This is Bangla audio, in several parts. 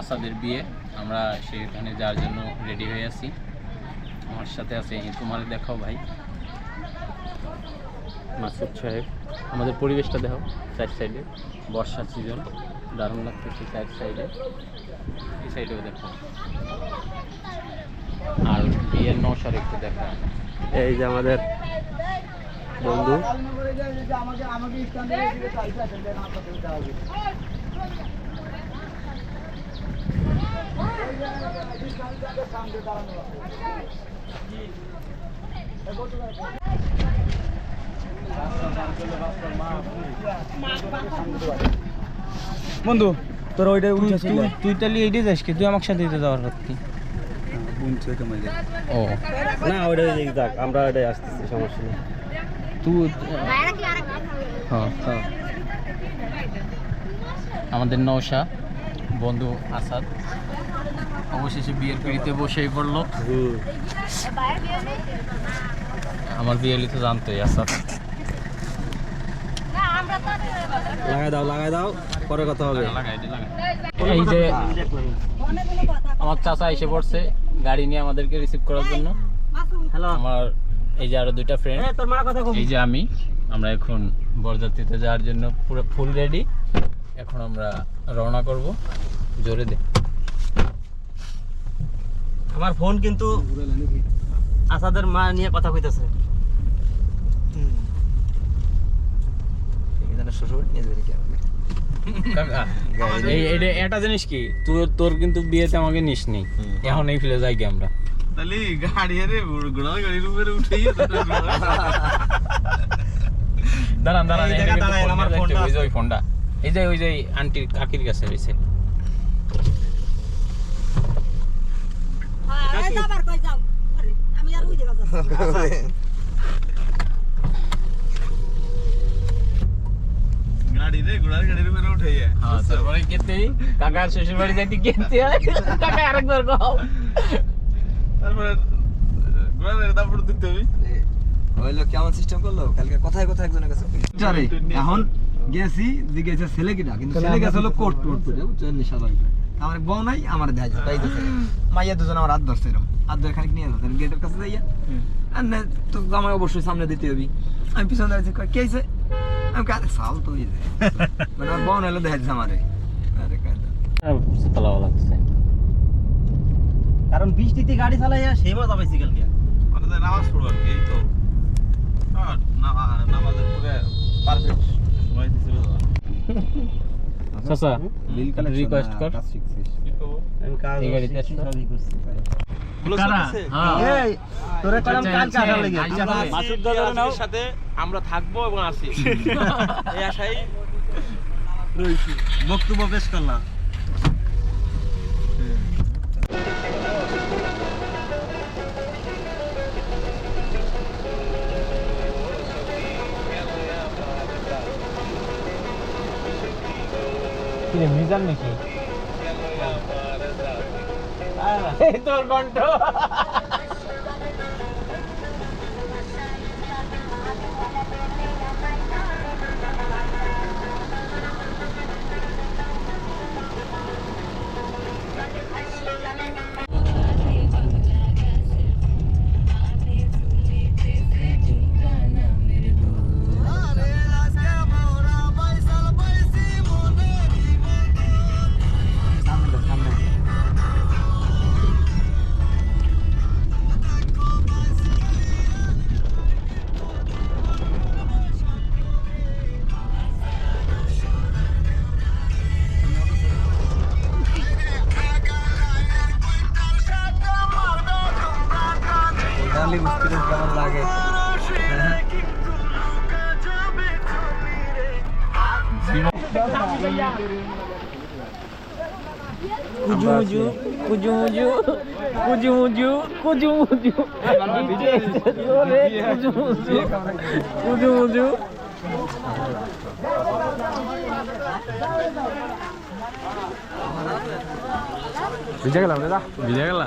আসাদের বিয়ে। আমরা সেখানে যাওয়ার জন্য রেডি হয়ে আছি। আমার সাথে আছে তোমার দেখাও ভাই। মাসুদ সাহেব আমাদের পরিবেশটা দেখো চার সাইডে বর্ষার সিজন দারুণ লাগতেছে চার সাইডে এই সাইডেও দেখো। আর বিয়ের নশার একটু দেখা। এই যে আমাদের বন্ধু। বন্ধু তোর ওইটা উঠে তুই তাহলে এইটাই যাস কি তুই আমার সাথে দিতে যাওয়ার রাখতি ও। না ওইটা দিক যাক আমরা ওইটাই আসতেছি সমস্যা নেই। তুই হ্যাঁ হ্যাঁ। আমাদের নৌশা বন্ধু আসাদ। অবশেষে বিয়ের পিড়িতে বসেই পড়ল। আমার বিয়ে হলে তো জানতোই আসাদ। লাগাই দাও লাগাই দাও পরে কথা হবে। এই যে আমার চাচা এসে পড়ছে গাড়ি নিয়ে আমাদেরকে রিসিভ করার জন্য। আমার এই যে আরও দুইটা ফ্রেন্ড তোর কথা এই যে আমি আমরা এখন বরযাত্রীতে যাওয়ার জন্য পুরো ফুল রেডি এখন আমরা রওনা করব। জোরে দে। আমার ফোন কিন্তু আসাদের মা নিয়ে কথা কইতাছে। এটা জিনিস কি? তোর তোর কিন্তু বিয়েতে আমাকে নিস নি। এখন এই ফিলে যাই কি আমরা? তাহলে গাড়ি আরে ঘোড়া গাড়ির উপরে উঠেই দাঁড়ান দাঁড়ান আমার ফোনটা ওই যে ওই ফোনটা। এই যে ওই যে আন্টির কাকির কাছে রয়েছে গাড়ি রে ঘোড়ার গাড়ির উপরে উঠেই হ্যাঁ তারপরে কেতে কাকার শ্বশুর বাড়ি যাইতে কেতে? হয় কাকা আরেকবার কও। তারপরে তারপর দিতে হবে। হইল কেমন সিস্টেম করল? কালকে কথায় কথায় একজনের কাছে এখন গেছি জিজ্ঞেসে ছেলে কিনা কিন্তু ছেলে গেছে হলো কোট টোট করে বুঝছেন স্বাভাবিক আমার বউ নাই আমার দেখা যায় তাই তো মাইয়া দুজন আমার হাত ধরছে এরকম হাত ধরে খানিক নিয়ে যাচ্ছে গেটের কাছে যাইয়া। আর না তো জামাই অবশ্যই সামনে দিতে হবে। আমি পিছনে দাঁড়িয়েছি কে হয়েছে আমি কাছে সাল তো হয়ে যায় মানে আমার বউ নাইলো দেখা যাচ্ছে আমারে। আরে লাগছে কারণ বৃষ্টিতে গাড়ি চালাইয়া সেই মজা পাইছি কালকে। মানে নামাজ পড়ব আর কি এই তো। নামাজের পরে পারফেক্ট সময় দিছিল চাচা রিকোয়েস্ট কর। সাথে আমরা থাকব এবং আসি এই আশাই রয়েছি। বক্তব্য পেশ করলাম। মিজান নাকি? তোর কণ্ঠ। তাহলে বুঝতে পারছি কেমন লাগে কুজু মুজু কুজু মুজু কুজু মুজু কুজু মুজু ওরে কুজু মুজু কুজু মুজু বুঝে গেলাম দাদা বুঝে গেলা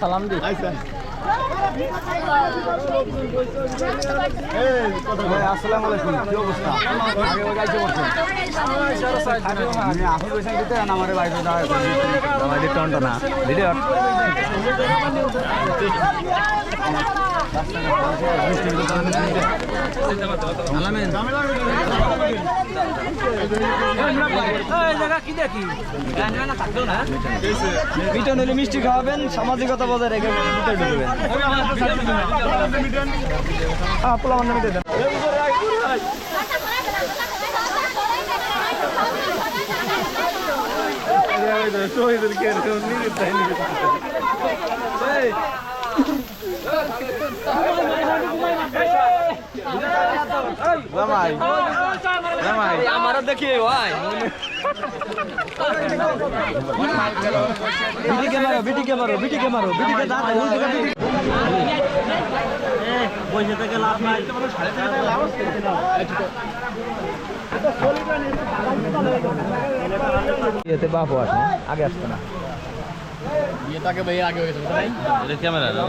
সালাম দি আসসালামু আলাইকুম কি অবস্থা আমি আসল পয়সা দিতে না আমারে বাইরে মিটন হলে মিষ্টি খাওয়াবেন সামাজিকতা বজায় রেখে ভিতরে ঢুকবেন পোলা অন্য মিটে দেন জামাই। জামাই। আমার দেখিয়ে ভাই। বিটিকে মারো বিটিকে মারো বিটিকে মারো বিটিকে দাঁত বসে থেকে লাভ নাই। এতে বাপু আসে আগে আসতো না। বিয়ে তাকে ভাই আগে হয়ে তাই এটা ক্যামেরা না?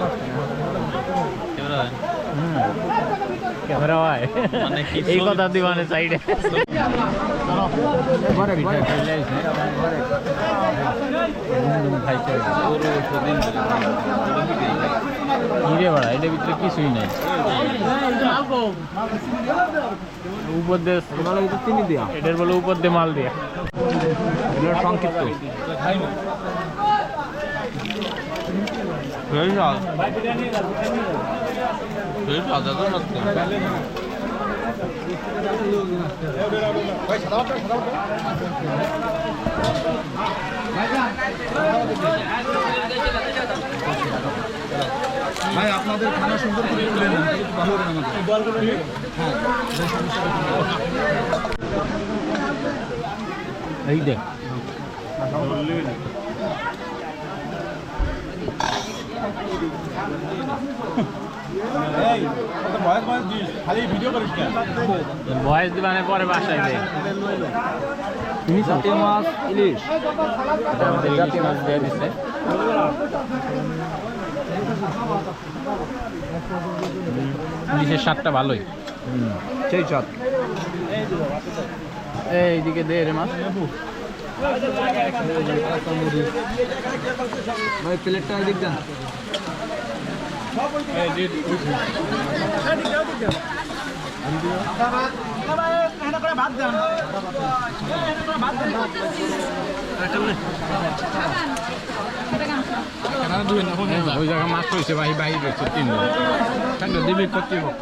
ক্যামেরা কি এই কথা দিবানে সাইডে ঘরে ঘরে হিরে বাড়া এটার ভিতরে কিছুই নাই উপর দিয়ে চিনি দিয়া এটার বলে উপর দিয়ে মাল দিয়া সংক্ষিপ্ত এই সাল দাদা ভাই আপনাদের খানা সুন্দর করে তুলে নেন একটু ভালো করে আমাদের এই দেখ ভয়েস দিবানে পরে বাসায় দে। জাতীয় মাছ ইলিশ। মাছ দিয়ে দিছে। ইলিশের স্বাদটা ভালোই। সেই চট এইদিকে দে রে মাছ। ভাই প্লেটটা এদিক দেন। ওই জায়গায় মাছ রয়েছে ভাই বাহির রয়েছে ঠান্ডা দিবি কর্তৃপক্ষ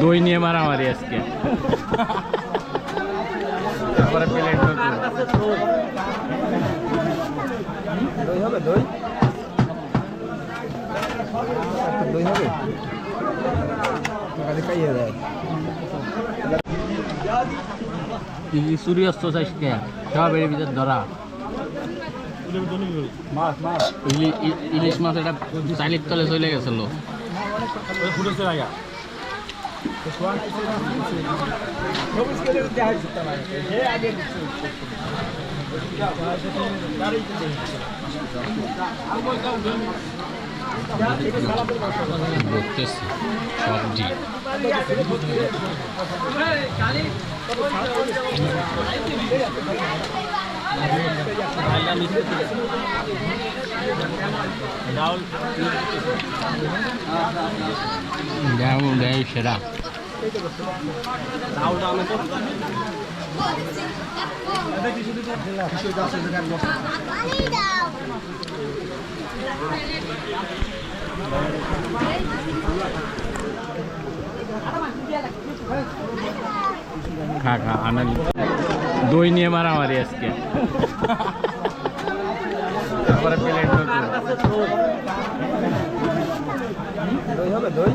দই নিয়ে মারামারি আজকে। তারপরে প্লেট দই হবে দই? দই হবে। খাইয়ে দেয়। সূর্যাস্ত চাইছে সব এর ভিতর ধরা ইলিশ মাছ এটা চাইলির তলে চলে গেছিল। ওই ফুটেছে সব সবুজ কেটে দেখা যাচ্ছে না হে আগে ধরতেছে সবজি দেও দেয় সেরা। খা খা দই নিয়ে মারামারি আজকে। তারপরে প্লেট দই হবে দই?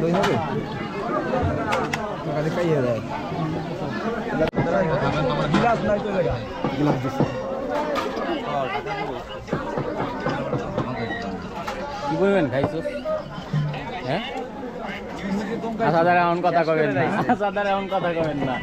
দই হবে কাজে খাইয়ে দেয় গিলাস নাই তো জায়গা গিলাস কি বলবেন খাইছো হ্যাঁ আসাদার এমন কথা কবেন না আসাদার এমন কথা কবেন না